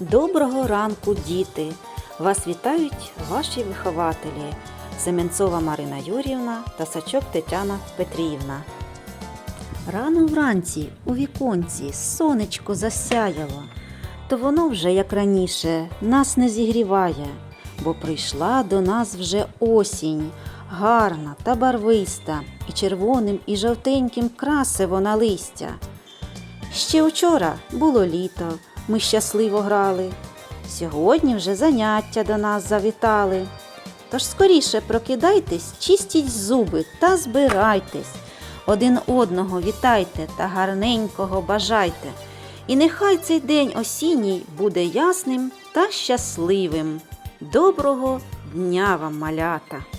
Доброго ранку, діти! Вас вітають ваші вихователі Семенцова Марина Юрівна та Сачок Тетяна Петрівна. Рано вранці у віконці сонечко засяяло, то воно вже, як раніше, нас не зігріває, бо прийшла до нас вже осінь, гарна та барвиста, і червоним, і жовтеньким красе вона листя. Ще вчора було літо, ми щасливо грали. Сьогодні вже заняття до нас завітали. Тож скоріше прокидайтесь, чистіть зуби та збирайтесь. Один одного вітайте та гарненького бажайте. І нехай цей день осінній буде ясним та щасливим. Доброго дня вам, малята!